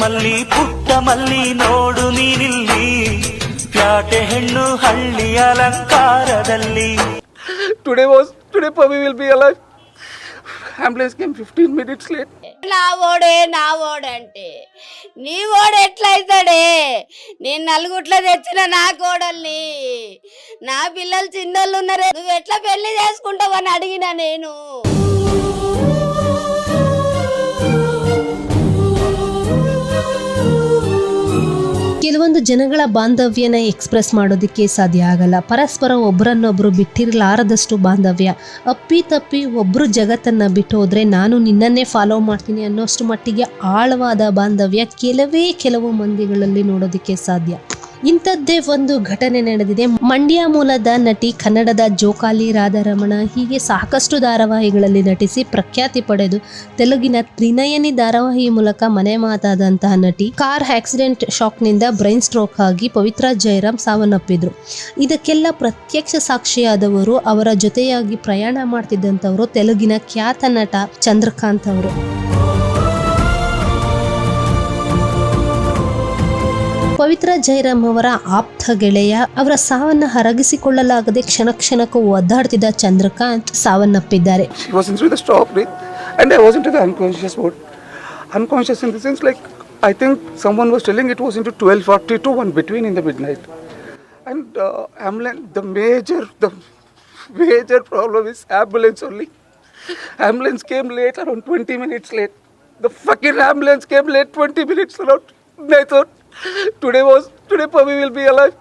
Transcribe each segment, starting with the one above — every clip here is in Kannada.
ಮಲ್ಲಿ ಪುಟ್ಟ ಮಲ್ಲಿ ನೋಡು ನೀನಿಲ್ಲಿ ಪ್ಯಾಟೆ ಹೆಣ್ಣು ಹಳ್ಳಿ ಅಲಂಕಾರದಲ್ಲಿ Today was today Pavi will be alive. Ambulance came 15 minutes late. నా ఓడే నా ఓడంటే నీ ఓడు ఎట్లయితాడే నేను నలుగుట్లో తెచ్చిన నా కోడల్ని నా పిల్లలు చిన్నోళ్ళు ఉన్నారే నువ్వు ఎట్లా పెళ్లి చేసుకుంటావని అడిగిన నేను ಕೆಲವೊಂದು ಜನಗಳ ಬಾಂಧವ್ಯನ ಎಕ್ಸ್ಪ್ರೆಸ್ ಮಾಡೋದಕ್ಕೆ ಸಾಧ್ಯ ಆಗಲ್ಲ. ಪರಸ್ಪರ ಒಬ್ಬರನ್ನೊಬ್ಬರು ಬಿಟ್ಟಿರಲಾರದಷ್ಟು ಬಾಂಧವ್ಯ. ಅಪ್ಪಿ ತಪ್ಪಿ ಒಬ್ಬರು ಜಗತ್ತನ್ನು ಬಿಟ್ಟು ಹೋದರೆ ನಾನು ನಿನ್ನನ್ನೇ ಫಾಲೋ ಮಾಡ್ತೀನಿ ಅನ್ನೋಷ್ಟು ಮಟ್ಟಿಗೆ ಆಳವಾದ ಬಾಂಧವ್ಯ ಕೆಲವೇ ಕೆಲವು ಮಂದಿಗಳಲ್ಲಿ ನೋಡೋದಕ್ಕೆ ಸಾಧ್ಯ. ಇಂಥದ್ದೇ ಒಂದು ಘಟನೆ ನಡೆದಿದೆ. ಮಂಡ್ಯ ಮೂಲದ ನಟಿ ಕನ್ನಡದ ಜೋಕಾಲಿ ರಾಧಾರಮಣ ಹೀಗೆ ಸಾಕಷ್ಟು ಧಾರಾವಾಹಿಗಳಲ್ಲಿ ನಟಿಸಿ ಪ್ರಖ್ಯಾತಿ ಪಡೆದು ತೆಲುಗಿನ ತ್ರಿನಯನಿ ಧಾರಾವಾಹಿ ಮೂಲಕ ಮನೆ ಮಾತಾದಂತಹ ನಟಿ ಕಾರ್ ಆಕ್ಸಿಡೆಂಟ್ ಶಾಕ್ನಿಂದ ಬ್ರೈನ್ ಸ್ಟ್ರೋಕ್ ಆಗಿ ಪವಿತ್ರ ಜಯರಾಮ್ ಸಾವನ್ನಪ್ಪಿದ್ರು. ಇದಕ್ಕೆಲ್ಲ ಪ್ರತ್ಯಕ್ಷ ಸಾಕ್ಷಿಯಾದವರು ಅವರ ಜೊತೆಯಾಗಿ ಪ್ರಯಾಣ ಮಾಡ್ತಿದ್ದಂಥವರು ತೆಲುಗಿನ ಖ್ಯಾತ ನಟ ಚಂದ್ರಕಾಂತ್ ಅವರು. ಪವಿತ್ರ ಜೈರಾಮ್ ಅವರ ಆಪ್ತ ಗೆಳೆಯ ಅವರ ಸಾವನ್ನ ಹರಗಿಸಿಕೊಳ್ಳಲಾಗದೆ ಕ್ಷಣ ಕ್ಷಣಕ್ಕೂ ಒದ್ದಾಡ್ತಿದ್ದ ಚಂದ್ರಕಾಂತ್ ಸಾವನ್ನಪ್ಪಿದ್ದಾರೆ unconscious sense like I think someone was telling it was into 12:40 to 1 between in the midnight. And uh, ambulance, the major, the major problem is ambulance only. Ambulance came late, around 20 minutes late. The fucking ambulance came late 20 minutes around. I thought today was, today Pavi will be alive.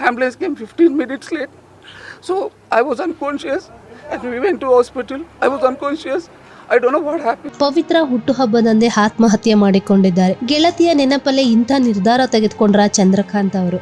Ambulance came 15 minutes late. So, I was unconscious and we went to hospital. I was unconscious. I what Pavithra ಹುಟ್ಟುಹಬ್ಬದಂದೇ ಆತ್ಮಹತ್ಯೆ ಮಾಡಿಕೊಂಡಿದ್ದಾರೆ ಗೆಳತಿಯ ನೆನಪಲ್ಲೇ ಇಂಥ ನಿರ್ಧಾರ ತೆಗೆದುಕೊಂಡ್ರ ಚಂದ್ರಕಾಂತ್ ಅವರು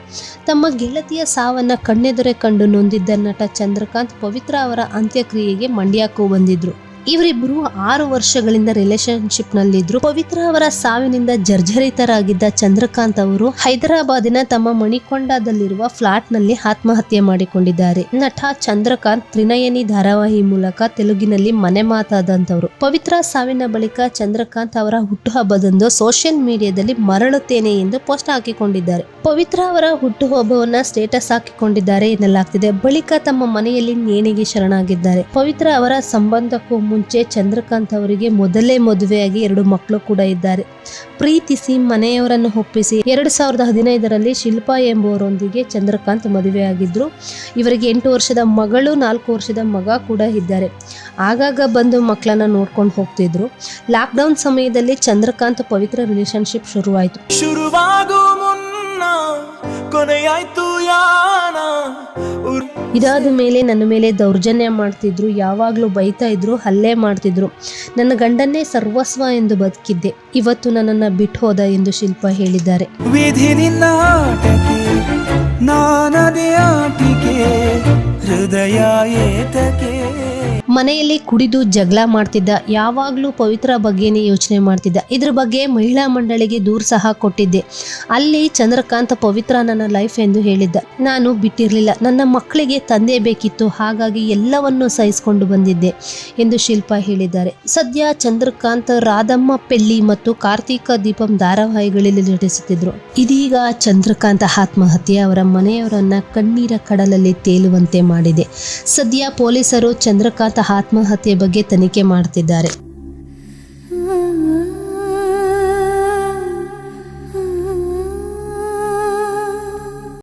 ತಮ್ಮ ಗೆಳತಿಯ ಸಾವನ್ನ ಕಣ್ಣೆದುರೆ ಕಂಡು ನೊಂದಿದ್ದ ನಟ ಚಂದ್ರಕಾಂತ್ ಪವಿತ್ರ ಅವರ ಅಂತ್ಯಕ್ರಿಯೆಗೆ ಮಂಡ್ಯಕ್ಕೂ ಬಂದಿದ್ರು ಇವರಿಬ್ಬರು ಆರು ವರ್ಷಗಳಿಂದ ರಿಲೇಶನ್ಶಿಪ್ ನಲ್ಲಿದ್ರು. ಪವಿತ್ರ ಅವರ ಸಾವಿನಿಂದ ಜರ್ಜರಿತರಾಗಿದ್ದ ಚಂದ್ರಕಾಂತ್ ಅವರು ಹೈದರಾಬಾದಿನ ತಮ್ಮ ಮಣಿಕೊಂಡದಲ್ಲಿರುವ ಫ್ಲಾಟ್ನಲ್ಲಿ ಆತ್ಮಹತ್ಯೆ ಮಾಡಿಕೊಂಡಿದ್ದಾರೆ. ನಟ ಚಂದ್ರಕಾಂತ್ ತ್ರಿನಯನಿ ಧಾರಾವಾಹಿ ಮೂಲಕ ತೆಲುಗಿನಲ್ಲಿ ಮನೆ ಮಾತಾದಂತವರು ಪವಿತ್ರ ಸಾವಿನ ಬಳಿಕ ಚಂದ್ರಕಾಂತ್ ಅವರ ಹುಟ್ಟುಹಬ್ಬದಂದು ಸೋಷಿಯಲ್ ಮೀಡಿಯಾದಲ್ಲಿ ಮರಳುತ್ತೇನೆ ಎಂದು ಪೋಸ್ಟ್ ಹಾಕಿಕೊಂಡಿದ್ದಾರೆ. ಪವಿತ್ರ ಅವರ ಹುಟ್ಟುಹಬ್ಬವನ್ನ ಸ್ಟೇಟಸ್ ಹಾಕಿಕೊಂಡಿದ್ದಾರೆ ಎನ್ನಲಾಗ್ತಿದೆ. ಬಳಿಕ ತಮ್ಮ ಮನೆಯಲ್ಲಿ ನೇಣಿಗೆ ಶರಣಾಗಿದ್ದಾರೆ. ಪವಿತ್ರ ಅವರ ಸಂಬಂಧಕ್ಕೂ ಮುಂಚೆ ಚಂದ್ರಕಾಂತ್ ಅವರಿಗೆ ಮೊದಲೇ ಮದುವೆಯಾಗಿ ಎರಡು ಮಕ್ಕಳು ಕೂಡ ಇದ್ದಾರೆ. ಪ್ರೀತಿಸಿ ಮನೆಯವರನ್ನು ಒಪ್ಪಿಸಿ ಎರಡು ಸಾವಿರದ ಹದಿನೈದರಲ್ಲಿ ಶಿಲ್ಪಾ ಎಂಬುವರೊಂದಿಗೆ ಚಂದ್ರಕಾಂತ್ ಮದುವೆಯಾಗಿದ್ರು. ಇವರಿಗೆ ಎಂಟು ವರ್ಷದ ಮಗಳು, ನಾಲ್ಕು ವರ್ಷದ ಮಗ ಕೂಡ ಇದ್ದಾರೆ. ಆಗಾಗ ಬಂದು ಮಕ್ಕಳನ್ನ ನೋಡ್ಕೊಂಡು ಹೋಗ್ತಿದ್ರು. ಲಾಕ್ಡೌನ್ ಸಮಯದಲ್ಲಿ ಚಂದ್ರಕಾಂತ್ ಪವಿತ್ರ ರಿಲೇಶನ್ಶಿಪ್ ಶುರುವಾಯಿತು. ಶುರುವಾಗೋ ಮುನ್ನ ಕೊನೆಯಾಯ್ತು ಉರ್- ಇದಾದ ಮೇಲೆ ನನ್ನ ಮೇಲೆ ದೌರ್ಜನ್ಯ ಮಾಡ್ತಿದ್ರು, ಯಾವಾಗಲೂ ಬೈತಾ ಇದ್ರು, ಹಲ್ಲೆ ಮಾಡ್ತಿದ್ರು. ನನ್ನ ಗಂಡನ್ನೇ ಸರ್ವಸ್ವ ಎಂದು ಬದುಕಿದ್ದೆ. ಇವತ್ತು ನನ್ನನ್ನು ಬಿಟ್ಟು ಹೋದ ಎಂದು ಶಿಲ್ಪ ಹೇಳಿದ್ದಾರೆ. ಹೃದಯ ಮನೆಯಲ್ಲಿ ಕುಡಿದು ಜಗಳ ಮಾಡ್ತಿದ್ದ, ಯಾವಾಗಲೂ ಪವಿತ್ರ ಬಗ್ಗೆನೇ ಯೋಚನೆ ಮಾಡ್ತಿದ್ದ. ಇದ್ರ ಬಗ್ಗೆ ಮಹಿಳಾ ಮಂಡಳಿಗೆ ದೂರು ಸಹ ಕೊಟ್ಟಿದ್ದೆ. ಅಲ್ಲಿ ಚಂದ್ರಕಾಂತ್ ಪವಿತ್ರ ನನ್ನ ಲೈಫ್ ಎಂದು ಹೇಳಿದ್ದ. ನಾನು ಬಿಟ್ಟಿರಲಿಲ್ಲ. ನನ್ನ ಮಕ್ಕಳಿಗೆ ತಂದೆ ಬೇಕಿತ್ತು. ಹಾಗಾಗಿ ಎಲ್ಲವನ್ನೂ ಸಹಿಸಿಕೊಂಡು ಬಂದಿದ್ದೆ ಎಂದು ಶಿಲ್ಪ ಹೇಳಿದ್ದಾರೆ. ಸದ್ಯ ಚಂದ್ರಕಾಂತ್, ರಾಧಮ್ಮ ಪೆಳ್ಳಿ ಮತ್ತು ಕಾರ್ತಿಕ ದೀಪಂ ಧಾರಾವಾಹಿಗಳಲ್ಲಿ ನಟಿಸುತ್ತಿದ್ರು. ಇದೀಗ ಚಂದ್ರಕಾಂತ್ ಆತ್ಮಹತ್ಯೆ ಅವರ ಮನೆಯವರನ್ನ ಕಣ್ಣೀರ ಕಡಲಲ್ಲಿ ತೇಲುವಂತೆ ಮಾಡಿದೆ. ಸದ್ಯ ಪೊಲೀಸರು ಚಂದ್ರಕಾಂತ್ ಆತ್ಮಹತ್ಯೆ ಬಗ್ಗೆ ತನಿಖೆ ಮಾಡ್ತಿದ್ದಾರೆ.